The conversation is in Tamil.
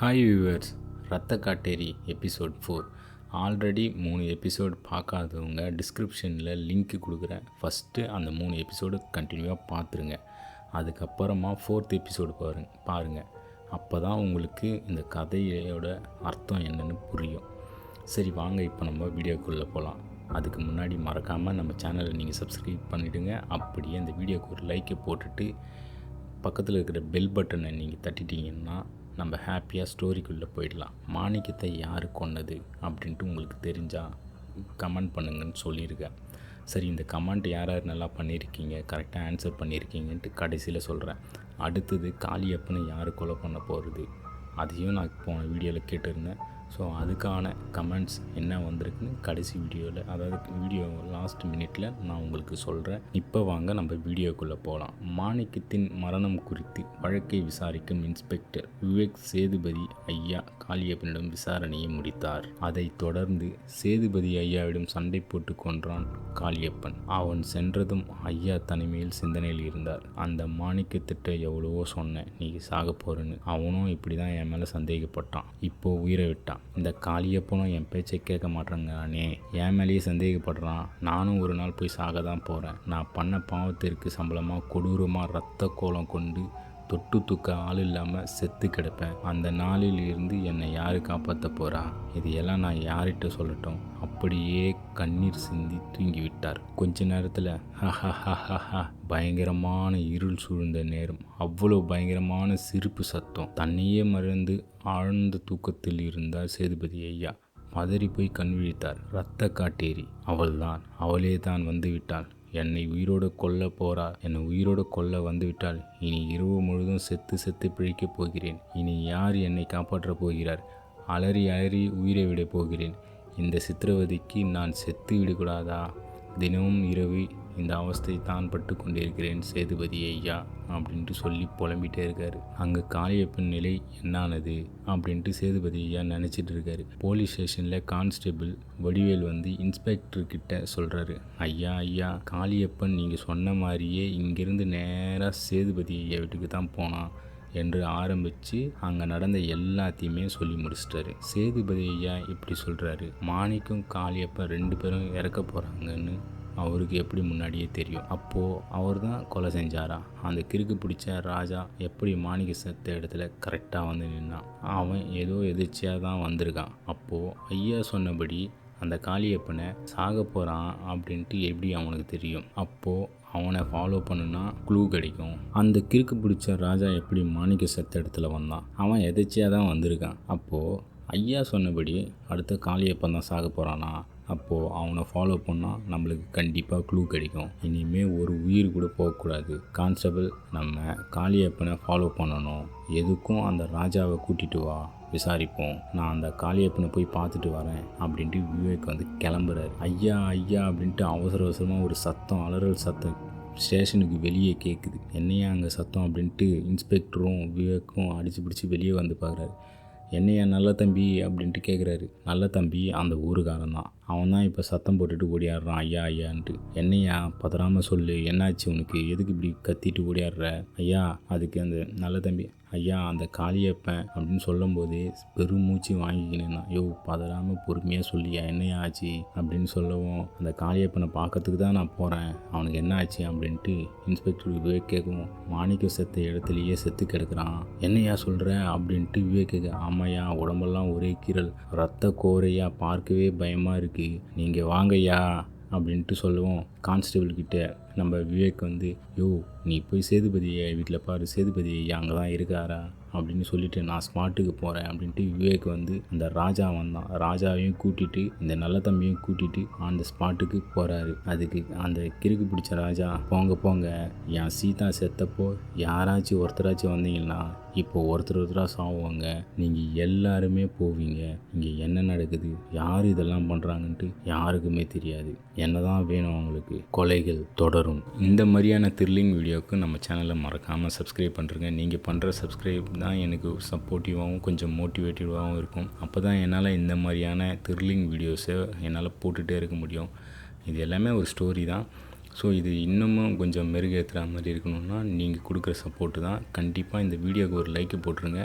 Hi viewers Ratha Katteri episode four already மூணு எபிசோடு பார்க்காதவங்க டிஸ்கிரிப்ஷனில் லிங்க் கொடுக்குறேன். ஃபஸ்ட்டு அந்த மூணு எபிசோடு கண்டினியூவாக பார்த்துருங்க. அதுக்கப்புறமா ஃபோர்த் எபிசோடு பாருங்க பாருங்கள் அப்போ தான் உங்களுக்கு இந்த கதையோட அர்த்தம் என்னென்னு புரியும். சரி வாங்க இப்போ நம்ம வீடியோக்குள்ளே போகலாம் அதுக்கு முன்னாடி மறக்காமல் நம்ம சேனலை நீங்கள் சப்ஸ்கிரைப் பண்ணிவிடுங்க அப்படியே அந்த வீடியோக்கு ஒரு லைக்கை போட்டுட்டு பக்கத்தில் இருக்கிற பெல் பட்டனை நீங்கள் தட்டிட்டீங்கன்னா நம்ம ஹாப்பியாக ஸ்டோரிக்குள்ளே போயிடலாம். மாணிக்கத்தை யார் கொன்னது அப்படின்ட்டு உங்களுக்கு தெரிஞ்சால் கமெண்ட் பண்ணுங்கன்னு சொல்லியிருக்கேன் சரி இந்த கமெண்ட் யார் யார் நல்லா பண்ணியிருக்கீங்க கரெக்டாக ஆன்சர் பண்ணியிருக்கீங்கன்ட்டு கடைசியில் சொல்கிறேன் அடுத்தது காளியப்பனை யார் கொலை பண்ண போகிறது அதையும் நான் போன வீடியோவில் கேட்டிருந்தேன். ஸோ அதுக்கான கமெண்ட்ஸ் என்ன வந்திருக்குன்னு கடைசி வீடியோவில் அதாவது வீடியோ லாஸ்ட் மினிட்ல நான் உங்களுக்கு சொல்கிறேன் இப்போ வாங்க நம்ம வீடியோக்குள்ளே போகலாம் மாணிக்கத்தின் மரணம் குறித்து வழக்கை விசாரிக்கும் இன்ஸ்பெக்டர் விவேக் சேதுபதி ஐயா காளியப்பனிடம் விசாரணையை முடித்தார். அதைத் தொடர்ந்து சேதுபதி ஐயாவிடம் சண்டை போட்டு கொன்றான் காளியப்பன். அவன் சென்றதும் ஐயா தனிமையில் சிந்தனையில் இருந்தார். அந்த மாணிக்கத்திட்ட எவ்வளவோ சொன்னேன் நீ சாக போறேன்னு. அவனும் இப்படி தான் என் மேலே சந்தேகப்பட்டான். இப்போ உயிரை விட்டான். இந்த காளியப்பனும் என் பேச்சை கேட்க மாட்டேங்கிறானே என் மேலேயே சந்தேகப்படுறான். நானும் ஒரு நாள் போய் சாக தான் போகிறேன் நான் பண்ண பாவத்திற்கு சம்பளமாக கொடூரமாக ரத்த கோலம் கொண்டு தொட்டு தூக்க ஆள் இல்லாமல் செத்து கிடப்பேன். அந்த நாளில் இருந்து என்னை யார் காப்பாற்ற போகிறா இதையெல்லாம் நான் யார்கிட்ட சொல்லட்டும்? அப்படியே கண்ணீர் சிந்தி தூங்கி விட்டார் கொஞ்ச நேரத்தில் ஹஹஹஹஹா பயங்கரமான இருள் சூழ்ந்த நேரம். அவ்வளோ பயங்கரமான சிரிப்பு சத்தம். தன்னையே மறந்து ஆழ்ந்த தூக்கத்தில் இருந்தார் சேதுபதி ஐயா. பதறி போய் கண் விழித்தார். ரத்த காட்டேரி அவள்தான். அவளே தான் வந்து விட்டாள். என்னை உயிரோடு கொல்ல போறா. என்னை உயிரோடு கொல்ல வந்துவிட்டால் இனி இரவு முழுதும் செத்து செத்து பிழைக்கப் போகிறேன். இனி யார் என்னை காப்பாற்றப் போகிறார்? அலறி அலறி உயிரை விடப் போகிறேன். இந்த சித்திரவதைக்கு நான் செத்து விடக்கூடாதா? தினமும் இரவு இந்த அவஸ்தை தான் பட்டு கொண்டிருக்கிறேன் சேதுபதி ஐயா அப்படின்ட்டு சொல்லி புலம்பிட்டே இருக்காரு. அங்கே காளியப்பன் நிலை என்னானது? அப்படின்ட்டு சேதுபதி ஐயா நினச்சிட்டு இருக்காரு. போலீஸ் ஸ்டேஷனில் கான்ஸ்டபிள் வடிவேல் வந்து இன்ஸ்பெக்டர் கிட்ட சொல்கிறாரு ஐயா ஐயா காளியப்பன் நீங்கள் சொன்ன மாதிரியே இங்கேருந்து நேராக சேதுபதி ஐயா வீட்டுக்கு தான் போனான் என்று ஆரம்பித்து அங்கே நடந்த எல்லாத்தையுமே சொல்லி முடிச்சிட்டாரு. சேதுபதி ஐயா இப்படி சொல்கிறாரு மாணிக்கும் காளியப்பன் ரெண்டு பேரும் இறக்க போகிறாங்கன்னு அவருக்கு எப்படி முன்னாடியே தெரியும். அப்போது அவர் தான் கொலை செஞ்சாரா? அந்த கிறுக்கு பிடிச்ச ராஜா எப்படி மாணிக்க செத்த இடத்துல கரெக்டாக வந்து நின்னான்? அவன் ஏதோ எதிர்ச்சியாக தான் வந்திருக்கான். அப்போது ஐயா சொன்னபடி அந்த காளியப்பனை சாக போகிறான் அப்படின்ட்டு எப்படி அவனுக்கு தெரியும்? அப்போது அவனை ஃபாலோ பண்ணுனா க்ளூ கிடைக்கும். அந்த கிறுக்கு பிடிச்ச ராஜா எப்படி மாணிக்க செத்த இடத்துல வந்தான்? அவன் எதிர்ச்சியாக தான் வந்திருக்கான். அப்போது ஐயா சொன்னபடி அடுத்த காளியப்பன் தான் சாக போகிறானா அப்போது அவனை ஃபாலோ பண்ணால் நம்மளுக்கு கண்டிப்பாக க்ளூ கிடைக்கும். இனிமேல் ஒரு உயிர் கூட போகக்கூடாது. கான்ஸ்டபிள் நம்ம காளியப்பனை ஃபாலோ பண்ணணும். எதுக்கும் அந்த ராஜாவை கூட்டிகிட்டு வா விசாரிப்போம். நான் அந்த காளியப்பனை போய் பார்த்துட்டு வரேன் அப்படின்ட்டு விவேக் வந்து கிளம்புறாரு. ஐயா ஐயா அப்படின்ட்டு அவசர அவசரமாக ஒரு சத்தம் அலறல் சத்தம் ஸ்டேஷனுக்கு வெளியே கேட்குது என்னையா அங்கே சத்தம் அப்படின்ட்டு இன்ஸ்பெக்டரும் விவேக்கும் அடித்து பிடிச்சி வெளியே வந்து பார்க்குறாரு. என்னையா நல்ல தம்பி அப்படின்ட்டு கேட்குறாரு நல்ல தம்பி அந்த ஊருக்காரன் தான் அவன் தான் இப்போ சத்தம் போட்டுட்டு ஓடியாடுறான் ஐயா ஐயான்ட்டு. என்னையா பதறாமல் சொல்லு. என்னாச்சு உனக்கு? எதுக்கு இப்படி கத்திட்டு ஓடியாடுற? ஐயா அதுக்கு அந்த நல்ல தம்பி ஐயா அந்த காளியப்பன் அப்படின்னு சொல்லும்போதே பெருமூச்சு வாங்கிக்கினேன் யோ பதறாமல் பொறுமையாக சொல்லியா? என்னையா ஆச்சு? அப்படின்னு சொல்லவும் அந்த காளியப்பனை பார்க்கறதுக்கு தான் நான் போகிறேன் அவனுக்கு என்ன ஆச்சு அப்படின்ட்டு இன்ஸ்பெக்டர் விவேக் கேட்கவும் மாணிக்க செத்த இடத்துலையே செத்து கிடக்குறான். என்னையா சொல்கிற அப்படின்ட்டு விவேக் கேட்க ஆமாய்யா உடம்பெல்லாம் ஒரே கீரல் ரத்த கோரையாக பார்க்கவே பயமாக இருக்குது நீங்கள் வாங்கய்யா அப்படின்ட்டு சொல்லுவோம். கான்ஸ்டபிள்கிட்ட நம்ம விவேக் வந்து யோ நீ போய் சேதுபதியை வீட்டில் பாரு சேதுபதி அங்கே தான் இருக்காரா? அப்படின்னு சொல்லிட்டு நான் ஸ்பாட்டுக்கு போகிறேன் அப்படின்ட்டு விவேக் வந்து அந்த ராஜா வந்தான். ராஜாவையும் கூட்டிட்டு இந்த நல்ல தம்பியும் கூட்டிட்டு அந்த ஸ்பாட்டுக்கு போகிறாரு. அதுக்கு அந்த கிறுக்கு பிடிச்ச ராஜா போங்க போங்க என் சீதா செத்தப்போ யாராச்சும் ஒருத்தராச்சும் வந்தீங்கன்னா இப்போ ஒருத்தர் ஒருத்தராக சாவுவாங்க. நீங்கள் எல்லாருமே போவீங்க. இங்கே என்ன நடக்குது? யார் இதெல்லாம் பண்ணுறாங்கன்ட்டு யாருக்குமே தெரியாது. என்ன தான் வேணும் அவங்களுக்கு? கொலைகள் தொடரும் இந்த மாதிரியான த்ரில்லிங் வீடியோவுக்கு நம்ம சேனலை மறக்காமல் சப்ஸ்கிரைப் பண்ணுறங்க நீங்கள் பண்ணுற சப்ஸ்கிரைப் தான் எனக்கு சப்போர்ட்டிவாகவும் கொஞ்சம் மோட்டிவேட்டிவாகவும் இருக்கும். அப்போ தான் என்னால் இந்த மாதிரியான த்ரில்லிங் வீடியோஸை என்னால் போட்டுகிட்டே இருக்க முடியும். இது எல்லாமே ஒரு ஸ்டோரி தான். ஸோ இது இன்னமும் கொஞ்சம் மெருகேற்றுற மாதிரி இருக்கணும்னா நீங்கள் கொடுக்குற சப்போர்ட்டு தான். கண்டிப்பாக இந்த வீடியோவுக்கு ஒரு லைக்கு போட்டுருங்க.